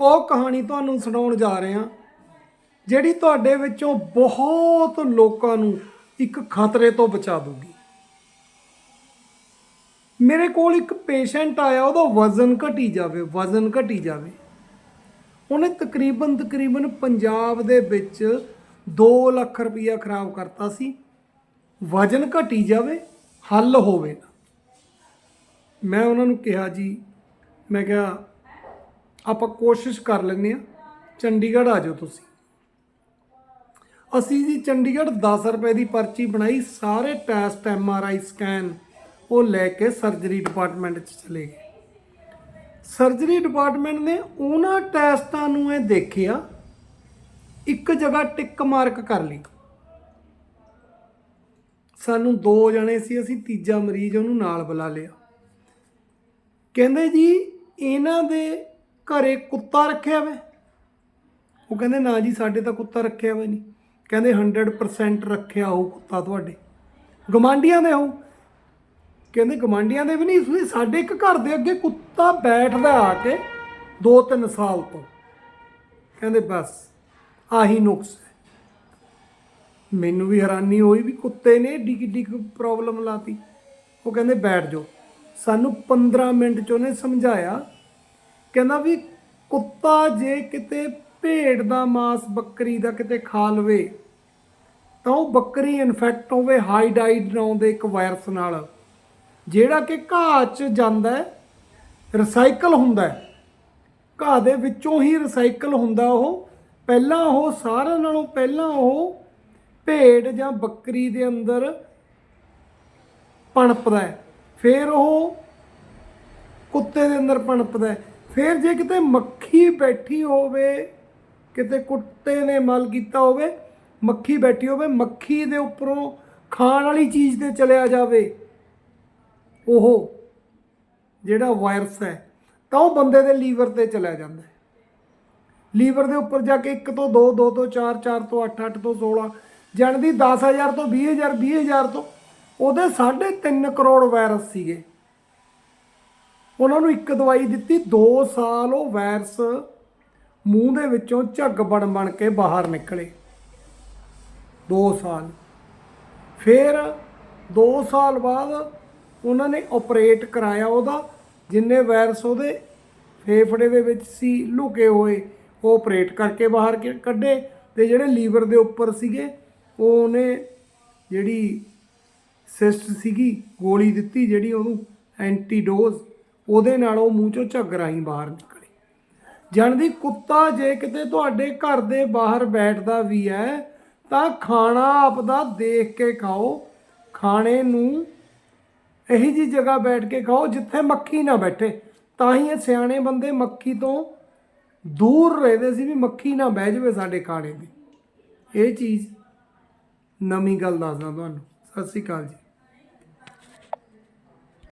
ਉਹ ਕਹਾਣੀ ਤੁਹਾਨੂੰ ਸੁਣਾਉਣ ਜਾ ਰਹੇ ਹਾਂ, ਜਿਹੜੀ ਤੁਹਾਡੇ ਵਿੱਚੋਂ ਬਹੁਤ ਲੋਕਾਂ ਨੂੰ ਇੱਕ ਖਤਰੇ ਤੋਂ ਬਚਾ ਦੂਗੀ ਮੇਰੇ ਕੋਲ ਇੱਕ ਪੇਸ਼ੈਂਟ ਆਇਆ, ਉਹਦਾ ਵਜ਼ਨ ਘਟੀ ਜਾਵੇ, ਵਜ਼ਨ ਘਟੀ ਜਾਵੇ। ਉਹਨੇ ਤਕਰੀਬਨ ਤਕਰੀਬਨ ਪੰਜਾਬ ਦੇ ਵਿੱਚ 2 ਲੱਖ ਰੁਪਈਆ ਖਰਾਬ ਕਰਤਾ ਸੀ। ਵਜ਼ਨ ਘਟੀ ਜਾਵੇ, ਹੱਲ ਹੋਵੇ ਨਾ। ਮੈਂ ਉਹਨਾਂ ਨੂੰ ਕਿਹਾ ਜੀ, ਮੈਂ ਕਿਹਾ ਆਪਾਂ ਕੋਸ਼ਿਸ਼ ਕਰ ਲੈਂਦੇ ਆ ਚੰਡੀਗੜ੍ਹ ਆ ਜਾਓ ਤੁਸੀਂ। ਅਸੀਂ ਜੀ ਚੰਡੀਗੜ੍ਹ 10 ਰੁਪਏ ਦੀ ਪਰਚੀ ਬਣਾਈ, ਸਾਰੇ test M R I scan ਉਹ ਲੈ ਕੇ ਸਰਜਰੀ ਡਿਪਾਰਟਮੈਂਟ 'ਚ ਚਲੇ ਗਏ। ਸਰਜਰੀ ਡਿਪਾਰਟਮੈਂਟ ਨੇ ਉਹਨਾਂ ਟੈਸਟਾਂ ਨੂੰ ਇਹ ਦੇਖਿਆ, ਇੱਕ ਜਗ੍ਹਾ ਟਿਕ ਮਾਰਕ ਕਰ ਲਈ। ਸਾਨੂੰ ਦੋ ਜਣੇ ਸੀ, ਅਸੀਂ ਤੀਜਾ ਮਰੀਜ਼ ਉਹਨੂੰ ਨਾਲ ਬੁਲਾ ਲਿਆ। ਕਹਿੰਦੇ ਜੀ, ਇਹਨਾਂ ਦੇ ਘਰੇ ਕੁੱਤਾ ਰੱਖਿਆ ਵੇ। ਉਹ ਕਹਿੰਦੇ, ਨਾ ਜੀ, ਸਾਡੇ ਤਾਂ ਕੁੱਤਾ ਰੱਖਿਆ ਹੋਇਆ ਨਹੀਂ। ਕਹਿੰਦੇ 100% ਰੱਖਿਆ ਹੋਊ ਕੁੱਤਾ ਤੁਹਾਡੇ। ਗਮਾਂਡੀਆਂ ਦੇ ਹੋ ਕਹਿੰਦੇ ਗਮਾਂਡੀਆਂ ਦੇ ਵੀ ਨਹੀਂ, ਤੁਸੀਂ ਸਾਡੇ ਇੱਕ ਘਰ ਦੇ ਅੱਗੇ ਕੁੱਤਾ ਬੈਠਦਾ ਆ ਕੇ 2-3 ਸਾਲ ਤੋਂ। ਕਹਿੰਦੇ, ਬਸ, ਆਹੀ ਨੁਕਸ ਹੈ। ਮੈਨੂੰ ਵੀ ਹੈਰਾਨੀ ਹੋਈ ਵੀ ਕੁੱਤੇ ਨੇ ਏਡੀ ਕਿੱਡੀ ਪ੍ਰੋਬਲਮ ਲਾਤੀ। ਉਹ ਕਹਿੰਦੇ, ਬੈਠ ਜਾਓ। ਸਾਨੂੰ 15 ਮਿੰਟ ਚ ਉਹਨੇ ਸਮਝਾਇਆ ਕਹਿੰਦਾ ਵੀ ਕੁੱਤਾ ਜੇ ਕਿਤੇ ਭੇਡ ਦਾ ਮਾਸ ਬੱਕਰੀ ਦਾ ਕਿਤੇ ਖਾ ਲਵੇ, ਤਾਂ ਉਹ ਬੱਕਰੀ ਇਨਫੈਕਟ ਹੋਵੇ ਹਾਈਡਾਈਡ ਨਾਂ ਦੇ ਇੱਕ ਵਾਇਰਸ ਨਾਲ, ਜਿਹੜਾ ਕਿ ਘਾਹ 'ਚ ਜਾਂਦਾ ਰਿਸਾਈਕਲ ਹੁੰਦਾ ਘਾਹ ਦੇ ਵਿੱਚੋਂ ਹੀ ਰਿਸਾਈਕਲ ਹੁੰਦਾ ਉਹ, ਪਹਿਲਾਂ ਉਹ ਸਾਰਿਆਂ ਨਾਲੋਂ ਪਹਿਲਾਂ ਉਹ ਭੇਡ ਜਾਂ ਬੱਕਰੀ ਦੇ ਅੰਦਰ ਪਣਪਦਾ ਫਿਰ ਉਹ ਕੁੱਤੇ ਦੇ ਅੰਦਰ ਪਣਪਦਾ ਫਿਰ ਜੇ ਕਿਤੇ ਮੱਖੀ ਬੈਠੀ ਹੋਵੇ, ਕਿਤੇ ਕੁੱਤੇ ਨੇ ਮਲ ਕੀਤਾ ਹੋਵੇ, ਮੱਖੀ ਬੈਠੀ ਹੋਵੇ, ਮੱਖੀ ਦੇ ਉੱਪਰੋਂ ਖਾਣ ਵਾਲੀ ਚੀਜ਼ ਤੇ ਚਲਿਆ ਜਾਵੇ, ਉਹ ਜਿਹੜਾ ਵਾਇਰਸ ਹੈ, ਤਾਂ ਉਹ ਬੰਦੇ ਦੇ ਲੀਵਰ ਤੇ ਚਲਿਆ ਜਾਂਦਾ ਹੈ। ਲੀਵਰ ਦੇ ਉੱਪਰ ਜਾ ਕੇ 1 ਤੋਂ 2 2 ਤੋਂ 4 4 ਤੋਂ 8 8 ਤੋਂ 16 ਜਾਣਦੀ 10000 ਤੋਂ 20000 20000 ਤੋਂ, ਉਹਦੇ 3.5 ਕਰੋੜ ਵਾਇਰਸ ਸੀਗੇ। ਉਹਨਾਂ ਨੂੰ ਇੱਕ ਦਵਾਈ ਦਿੱਤੀ 2 ਸਾਲ ਉਹ ਵਾਇਰਸ ਮੂੰਹ ਦੇ ਵਿੱਚੋਂ ਝੱਗ ਬਣ ਬਣ ਕੇ ਬਾਹਰ ਨਿਕਲੇ। 2 ਸਾਲ। ਫਿਰ 2 ਸਾਲ ਬਾਅਦ ਉਹਨਾਂ ਨੇ ਆਪਰੇਟ ਕਰਾਇਆ ਉਹਦਾ, ਜਿੰਨੇ ਵਾਇਰਸ ਉਹਦੇ ਫੇਫੜੇ ਦੇ ਵਿੱਚ ਸੀ, ਲੁਕੇ ਹੋਏ, ਉਹ ਆਪਰੇਟ ਕਰਕੇ ਬਾਹਰ ਕੱਢੇ ਤੇ ਜਿਹੜੇ ਲੀਵਰ ਦੇ ਉੱਪਰ ਸੀਗੇ ਉਹ ਉਹਨੇ ਜਿਹੜੀ ਸਿਸਟ ਸੀਗੀ, ਗੋਲੀ ਦਿੱਤੀ, ਜਿਹੜੀ ਉਹਨੂੰ ਐਂਟੀਡੋਜ਼ ਉਹਦੇ ਨਾਲ ਉਹ ਮੂੰਹ ਚੋਂ ਝੱਗ ਰਾਹੀਂ ਬਾਹਰ ਨਿਕਲੇ। ਜਾਣਦੀ ਕੁੱਤਾ ਜੇ ਕਿਤੇ ਤੁਹਾਡੇ ਘਰ ਦੇ ਬਾਹਰ ਬੈਠਦਾ ਵੀ ਹੈ, ਤਾਂ ਖਾਣਾ ਆਪਦਾ ਦੇਖ ਕੇ ਖਾਓ। ਖਾਣੇ ਨੂੰ ਇਹੀ ਜੀ ਜਗ੍ਹਾ ਬੈਠ ਕੇ ਖਾਓ ਜਿੱਥੇ ਮੱਖੀ ਨਾ ਬੈਠੇ। ਤਾਂ ਹੀ ਇਹ ਸਿਆਣੇ ਬੰਦੇ ਮੱਖੀ ਤੋਂ ਦੂਰ ਰਹਿੰਦੇ ਸੀ ਵੀ ਮੱਖੀ ਨਾ ਬਹਿ ਜਾਵੇ ਸਾਡੇ ਖਾਣੇ ਦੀ ਇਹ ਚੀਜ਼ ਨਵੀਂ ਗੱਲ ਦੱਸਦਾ ਤੁਹਾਨੂੰ। ਸਤਿ ਸ਼੍ਰੀ ਅਕਾਲ ਜੀ।